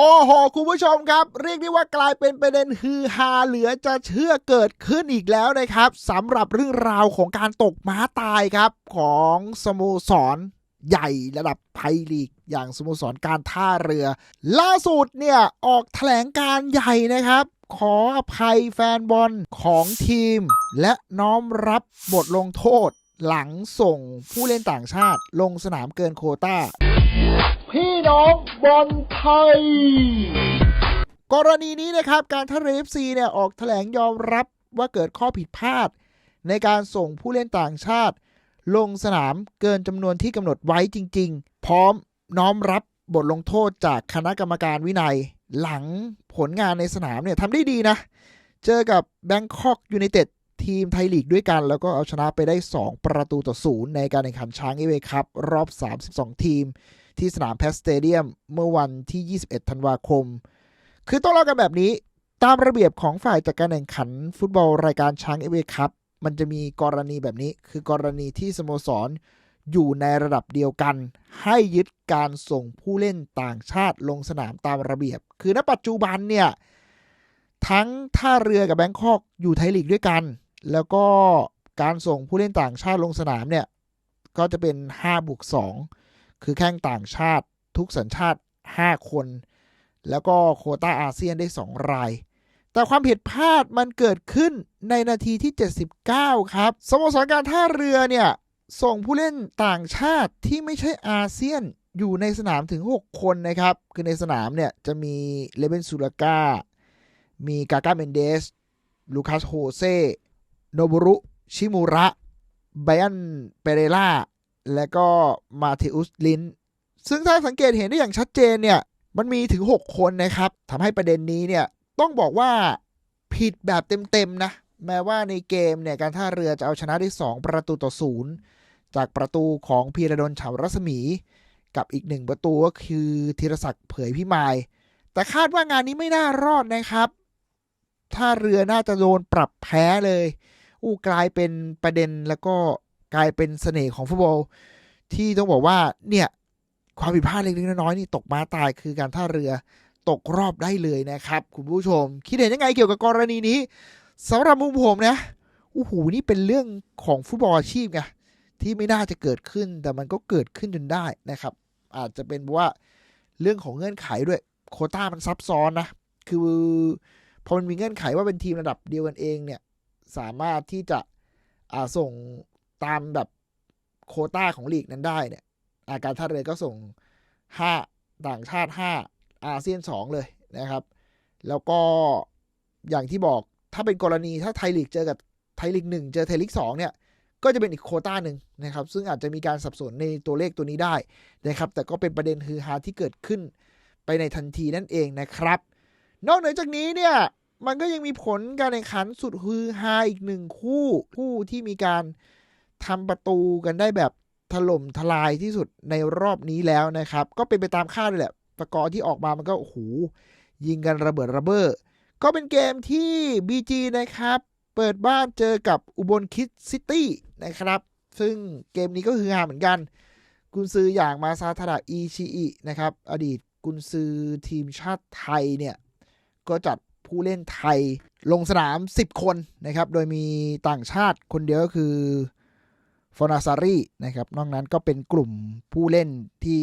โอ้โห คุณผู้ชมครับ เรียกได้ว่ากลายเป็นประเด็นฮือฮาเหลือจะเชื่อเกิดขึ้นอีกแล้วนะครับสำหรับเรื่องราวของการตกม้าตายครับ ของสโมสรใหญ่ระดับไทยลีก อย่างสโมสรการท่าเรือ ล่าสุดเนี่ยออกแถลงการใหญ่นะครับ ขออภัยแฟนบอลของทีม และน้อมรับบทลงโทษ หลังส่งผู้เล่นต่างชาติลงสนามเกินโควต้า พี่น้องบอลไทย กรณีนี้นะครับการท่าเรือ FC เนี่ยออกแถลงยอมรับว่าเกิดข้อผิดพลาด ในการส่งผู้เล่นต่างชาติ ลงสนามเกินจำนวนที่กำหนดไว้จริง ๆ พร้อมน้อมรับบทลงโทษจากคณะกรรมการวินัย หลังผลงานในสนามเนี่ยทำได้ดีนะ เจอกับแบงคอกยูไนเต็ดทีมไทยลีกด้วยกัน แล้วก็เอาชนะไปได้ 2 ประตูต่อศูนย์ในการแข่งขันช้างเอเวครับ รอบ 32 ทีม ที่สนามแพสสเตเดียมเมื่อวันที่ 21 ธันวาคม คือต้องเล่ากันแบบนี้ ตามระเบียบของฝ่ายจัดการแข่งขัน ฟุตบอลรายการช้างเอเวครับมันจะมีกรณีแบบนี้ คือกรณีที่สโมสรอยู่ในระดับเดียวกัน ให้ยึดการส่งผู้เล่นต่างชาติลงสนามตามระเบียบ คือณปัจจุบันเนี่ย ทั้งท่าเรือกับแบงคอกอยู่ไทยลีกด้วยกัน แล้วก็การส่งผู้เล่นต่างชาติลงสนามเนี่ย ก็จะเป็น 5 บวก 2 คือแข้งต่างชาติทุกสัญชาติ 5 คน แล้วก็โคต้าอาเซียนได้ 2 ราย แต่ความผิดพลาดมันเกิดขึ้นในนาทีที่ 79 ครับ สโมสรการท่าเรือเนี่ย ส่งผู้เล่นต่างชาติที่ไม่ใช่อาเซียนอยู่ในสนามถึง 6 คนนะครับ คือในสนามเนี่ยจะมีเลเบนซูลากามีกา g าเมนเดส ลูคัสโฮเซ โนบุรุ ชิมูระไบอัน เปเรล่า และก็มาเทอุสลินซึ่งถ้าสังเกตเห็นได้อย่างชัดเจนเนี่ย มันมีถึง 6 คนนะครับทำให้ประเด็นนี้เนี่ย ต้องบอกว่าผิดแบบเต็มๆนะ แม้ว่าในเกมเนี่ย การท่าเรือจะเอาชนะได้ 2 ประตูต่อศูนย์จากประตูของพีระดลเฉารัศมี กับอีกหนึ่งประตูก็คือธีรศักดิ์เผยพิมาย แต่คาดว่างานนี้ไม่น่ารอดนะครับท่าเรือน่าจะโดนปรับแพ้เลย อู้กลายเป็นประเด็นแล้วก็ กลายเป็นเสน่ห์ของฟุตบอล ที่ต้องบอกว่าเนี่ยความผิดพลาดเล็กๆน้อยๆนี่ตกมาตายคือการท่าเรือตกรอบได้เลยนะครับ คุณผู้ชม คิดเห็นยังไงเกี่ยวกับกรณีนี้สำหรับมุมผมนะโอ้โหนี่เป็นเรื่องของฟุตบอลอาชีพไงที่ไม่น่าจะเกิดขึ้นแต่มันก็เกิดขึ้นจนได้นะครับ อาจจะเป็นว่าเรื่องของเงื่อนไขด้วยโคต้ามันซับซ้อนนะ คือพอมันมีเงื่อนไขว่าเป็นทีมระดับเดียวกันเองเนี่ย สามารถที่จะส่ง ตามแบบโคต้าของลีกนั้นได้เนี่ย อาการท่าเรือก็ส่ง 5 ต่างชาติ 5 อาเซียน 2 เลยนะครับ แล้วก็อย่างที่บอกถ้าเป็นกรณีถ้าไทยลีกเจอกับไทยลีกหนึ่งเจอไทยลีกสองเนี่ย ก็จะเป็นอีกโคต้าหนึ่งนะครับ ซึ่งอาจจะมีการสับสนในตัวเลขตัวนี้ได้นะครับ แต่ก็เป็นประเด็นฮือฮาที่เกิดขึ้นไปในทันทีนั่นเองนะครับ นอกเหนือจากนี้เนี่ยมันก็ยังมีผลการแข่งขันสุดฮือฮาอีกหนึ่งคู่คู่ที่มีการ ทำประตูกันได้แบบถล่มทลายที่สุดในรอบนี้แล้วนะครับ ก็เป็นไปตามคาดเลยแหละสกอร์ที่ออกมามันก็โอ้โหยิงกันระเบิดระเบ้อก็เป็นเกมที่ BG นะครับ เปิดบ้านเจอกับอุบลคิดซิตี้นะครับ ซึ่งเกมนี้ก็คือฮาเหมือนกันกุนซืออย่างมาซาทาดะอีชิอินะครับ อดีตกุนซือทีมชาติไทยเนี่ย ก็จัดผู้เล่นไทยลงสนาม 10 คนนะครับ โดยมีต่างชาติคนเดียวก็คือ ฟอนาซารีนะครับ นอกนั้นก็เป็นกลุ่มผู้เล่นที่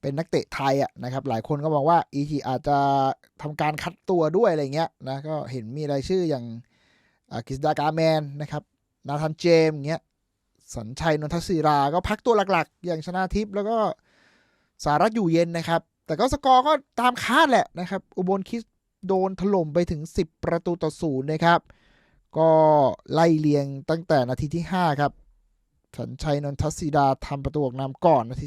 เป็นนักเตะไทยอะนะครับ หลายคนก็มองว่าอีทีอาจจะทำการคัดตัวด้วยอะไรเงี้ยนะก็เห็นมีรายชื่ออย่างกิสดากาแมนนะครับ นาธานเจมเงี้ยสัญชัยนนทศิรา ก็พักตัวหลักๆ อย่างชนะทิพย์แล้วก็สารัตอยู่เย็นนะครับ แต่ก็สกอร์ก็ตามคาดแหละนะครับ อุบลคิดโดนถล่มไปถึง 10 ประตูต่อศูนย์นะครับ ก็ไล่เลียงตั้งแต่นาทีที่ 5 ครับ สัญชัยนนทศิดาทำประตูออกนำก่อนนาที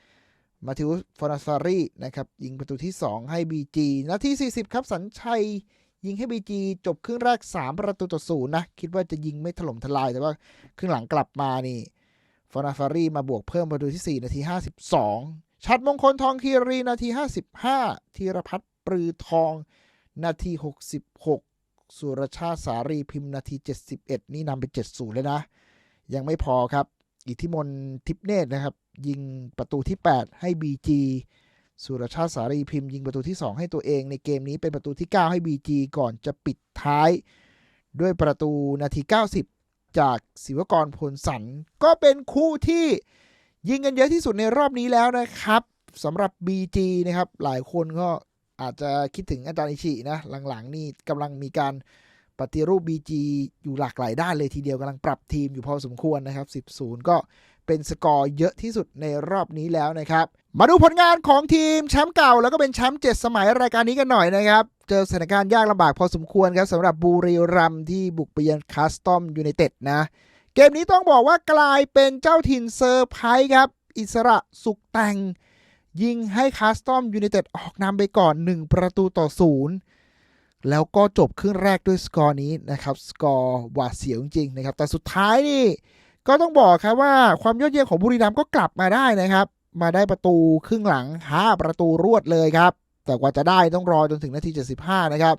18 มาทิวฟอนาซารีนะครับยิงประตูที่ 2 ให้ BG นาที 40 ครับสัญชัยยิงให้ BG จบครึ่งแรก 3 ประตูต่อศูนย์นะ คิดว่าจะยิงไม่ถล่มทลายแต่ว่าครึ่งหลังกลับมานี่ฟอนาซารีมาบวกเพิ่มประตูที่ 4 นาที 52 ชัดมงคลทองคีรีนาที 55ธีรพัฒน์ปรือทอง นาที 66 สุรชาติสารีพิมพ์นาที 71 นี่นำไป 70 เลยนะ ยังไม่พอครับ อิทธิมนทิพเนตรนะครับ ยิงประตูที่ 8 ให้ BG สุรชาติสารีพิมพ์ยิงประตูที่ 2 ให้ตัวเองในเกมนี้เป็นประตูที่ 9 ให้ BG ก่อนจะปิดท้าย ด้วยประตูนาที 90 จากศิวกรพลสันก็เป็นคู่ที่ยิงกันเยอะที่สุดในรอบนี้แล้วนะครับสำหรับ BG นะครับ หลายคนก็อาจจะคิดถึงอาจารย์อิชินะ หลังๆ นี่กำลังมีการ ปฏิรูป BG อยู่หลากหลายด้านเลยทีเดียวกำลังปรับทีมอยู่พอสมควรนะครับ 10-0 ก็เป็นสกอร์เยอะที่สุดในรอบนี้แล้วนะครับ มาดูผลงานของทีมแชมป์เก่า แล้วก็เป็นแชมป์7สมัยรายการนี้กันหน่อยนะครับ เจอสถานการณ์ยากลำบากพอสมควรครับสำหรับบุรีรัมย์ที่บุกไปเยือนคาสตอมยูไนเต็ดนะ เกมนี้ต้องบอกว่ากลายเป็นเจ้าถิ่นเซอร์ไพรส์ครับ อิสระสุขแต่ง ยิงให้คาสตอมยูไนเต็ดออกนำไปก่อน 1 ประตูต่อศูนย์ แล้วก็จบครึ่งแรกด้วยสกอร์นี้นะครับสกอร์หวาดเสียวจริงๆนะครับ แต่สุดท้ายนี่ก็ต้องบอกครับว่าความยอดเยี่ยมของบุรีรัมย์ก็กลับมาได้นะครับ มาได้ประตูครึ่งหลัง 5 ประตูรวดเลยครับ แต่กว่าจะได้ต้องรอจนถึงนาที 75 นะครับ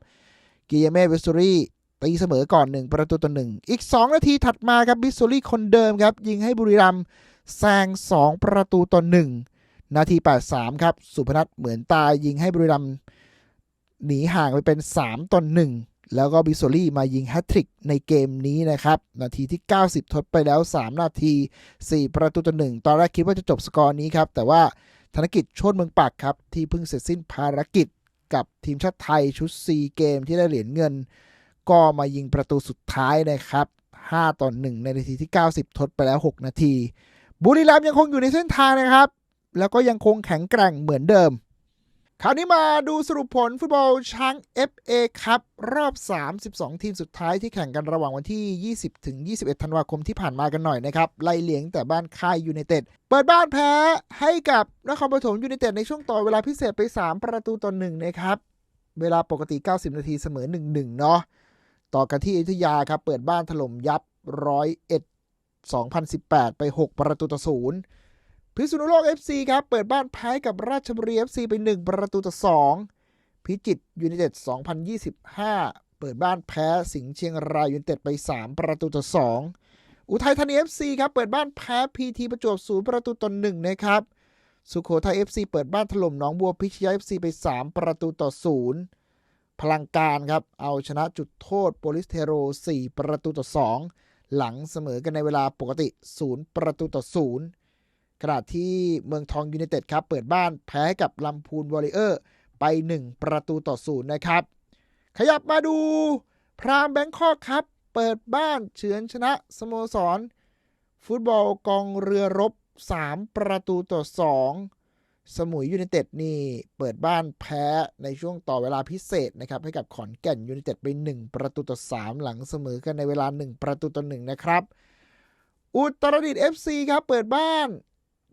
กิยเม่วิสซูรี่ตีเสมอก่อน 1 ประตูต่อ1อีก 2 นาทีถัดมาครับวิสซูรี่คนเดิมครับ ยิงให้บุรีรัมย์แซง 2 ประตูต่อ1นาที 83 ครับ สุพนัทเหมือนตายยิงให้บุรีรัมย์ หนีห่างไปเป็น 3ต่อ1แล้วก็บิสโซลี่มายิงแฮตทริกในเกมนี้นะครับ นาทีที่ 90 ทดไปแล้ว 3 นาที 4 ประตูต่อ1ตอนแรกคิดว่าจะจบสกอร์นี้ครับ แต่ว่าธนกิจโชดเมืองปักครับ ที่เพิ่งเสร็จสิ้นภารกิจกับทีมชาติไทยชุด 4 เกมที่ได้เหรียญเงิน ก็มายิงประตูสุดท้ายนะครับ5ต่อ1ในนาทีที่ 90 ทดไปแล้ว 6 นาที บุรีรัมย์ยังคงอยู่ในเส้นทางนะครับ แล้วก็ยังคงแข็งแกร่งเหมือนเดิม ราวนี้มาดูสรุปผลฟุตบอลช้าง FA ครับ รอบ 32 ทีมสุดท้ายที่แข่งกันระหว่างวันที่ 20 ถึง 21 ธันวาคมที่ผ่านมากันหน่อยนะครับ ไล่เลี้ยงแต่บ้านค่ายยูไนเต็ด เปิดบ้านแพ้ให้กับนครปฐมยูไนเต็ดในช่วงต่อเวลาพิเศษไป 3 ประตูต่อ1นะครับ เวลาปกติ 90 นาทีเสมอ 1-1 เนาะต่อกันที่อยุธยาครับ เปิดบ้านถล่มยับร้อยเอ็ด2018 ไป 6 ประตูต่อศูนย์ พิษณุโลก FC ครับ เปิดบ้านแพ้กับราชบุรี FC ไป 1 ประตูต่อ 2 พิจิตยูไนเต็ด 2025 เปิดบ้านแพ้สิงห์เชียงรายยูไนเต็ดไป 3 ประตูต่อ 2 อุทัยธานี FC ครับ เปิดบ้านแพ้พีทีประจวบ 0 ประตูต่อ 1 นะครับ สุโขทัย FC เปิดบ้านถล่มหนองบัวพิชยา FC ไป 3 ประตูต่อ 0 พลังการครับ เอาชนะจุดโทษโปลิสเทโร 4 ประตูต่อ 2 หลังเสมอกันในเวลาปกติ 0 ประตูต่อ 0 ขณะที่เมืองทองยูไนเต็ดครับเปิดบ้านแพ้กับลำพูนวอริเออร์ไป 1 ประตูต่อ0นะครับ ขยับมาดู พรามแบงคอกครับ เปิดบ้านเฉือนชนะสโมสร ฟุตบอลกองเรือรบ 3 ประตูต่อ 2 สมุยยูไนเต็ดนี่เปิดบ้านแพ้ในช่วงต่อเวลาพิเศษนะครับ ให้กับขอนแก่นยูไนเต็ดไป 1 ประตูต่อ 3 หลังเสมอกันในเวลา 1 ประตูต่อ 1 นะครับอุตรดิตถ์ FC ครับ เปิดบ้าน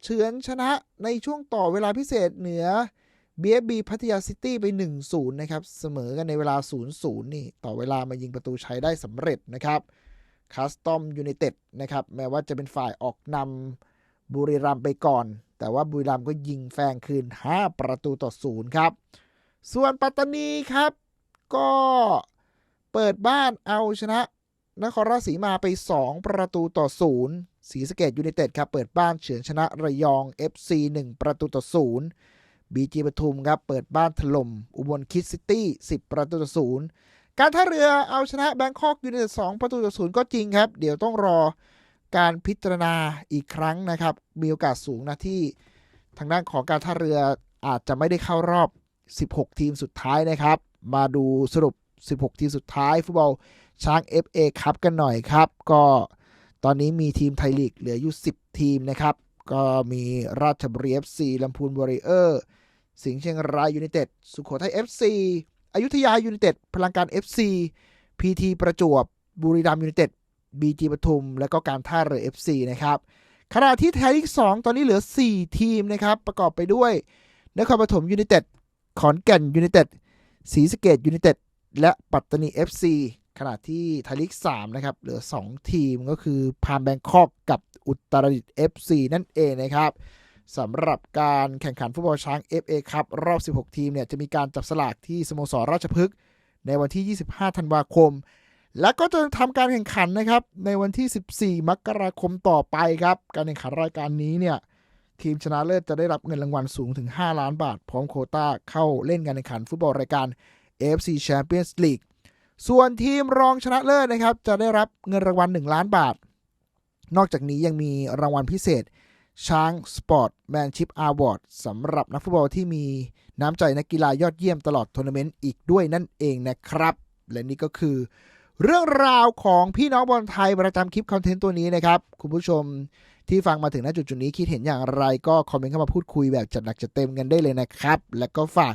เฉือนชนะในช่วงต่อเวลาพิเศษเหนือ BFB พัทยาซิตี้ไป 1-0 นะครับ เสมอกันในเวลา 0-0 นี่ ต่อเวลามายิงประตูใช้ได้สำเร็จนะครับคัสตอมยูไนเต็ดนะครับ แม้ว่าจะเป็นฝ่ายออกนำบุรีรัมย์ไปก่อน แต่ว่าบุรีรัมย์ก็ยิงแฟงคืน 5 ประตูต่อ 0 ครับ ส่วนปัตตานีครับ ก็เปิดบ้านเอาชนะนครราชสีมาไป 2 ประตูต่อ 0 ศรีสะเกดยูไนเต็ดครับเปิดบ้านเฉือนชนะระยอง FC 1 ประตูต่อ0บีจีปทุมครับเปิดบ้านถล่มอุบลคิดซิตี้ 10 ประตูต่อ0การท่าเรือเอาชนะแบงคอกยูไนเต็ด2ประตูต่อ0ก็จริงครับ เดี๋ยวต้องรอการพิจารณาอีกครั้งนะครับ มีโอกาสสูงนะที่ทางด้านของการท่าเรืออาจจะไม่ได้เข้ารอบ 16 ทีมสุดท้ายนะครับ มาดูสรุป 16 ทีมสุดท้าย ฟุตบอลช้าง FA ครับกันหน่อยครับ ก็ ตอนนี้มีทีมไทยลีกเหลืออยู่ 10 ทีมนะครับ ก็มีราชบุรี FC ลำพูนวอริเออร์ สิงห์เชียงรายยูไนเต็ด สุโขทัย FC อยุธยายูไนเต็ด พลังการ FC PT ประจวบ บุรีรัมยูไนเต็ด BG ปทุม และก็การท่าเรือ FC นะครับ ขณะที่ไทยลีก 2 ตอนนี้เหลือ 4 ทีมนะครับ ประกอบไปด้วยนครปฐมยูไนเต็ด ขอนแก่นยูไนเต็ด ศรีสะเกดยูไนเต็ด และปัตตานี FC ขณะที่ไทยลีก3นะครับ เหลือ 2 ทีมก็คือพามแบงคอกกับอุตรดิตถ์ FC นั่นเองนะครับสำหรับการแข่งขันฟุตบอลช้าง FA ครับรอบ 16 ทีมเนี่ยจะมีการจับสลากที่สโมสรราชพฤกษ์ในวันที่ 25 ธันวาคม และก็จะทำการแข่งขันนะครับ ในวันที่ 14 มกราคมต่อไปครับ การแข่งขันรายการนี้เนี่ยทีมชนะเลิศจะได้รับเงินรางวัลสูงถึง 5 ล้านบาท พร้อมโคต้าเข้าเล่นการแข่งขันฟุตบอลรายการ AFC Champions League ส่วนทีมรองชนะเลิศนะครับ จะได้รับเงินรางวัล 1 ล้านบาท นอกจากนี้ยังมีรางวัลพิเศษ ช้างสปอร์ตแมนชิพอ w วอร์ดสำหรับนักฟุตบอลที่มีน้ำใจนักกีฬายอดเยี่ยมตลอดทัวร์นาเมนต์อีกด้วยนั่นเองนะครับ และนี่ก็คือ เรื่องราวของพี่น้องบอลไทยประจำคลิปคอนเทนต์ตัวนี้นะครับ คุณผู้ชมที่ฟังมาถึงณจุดจุดนี้คิดเห็นอย่างไรก็คอมเมนต์เข้ามาพูดคุยแบบจัดหนักจัดเต็มกันได้เลยนะครับ และก็ฝาก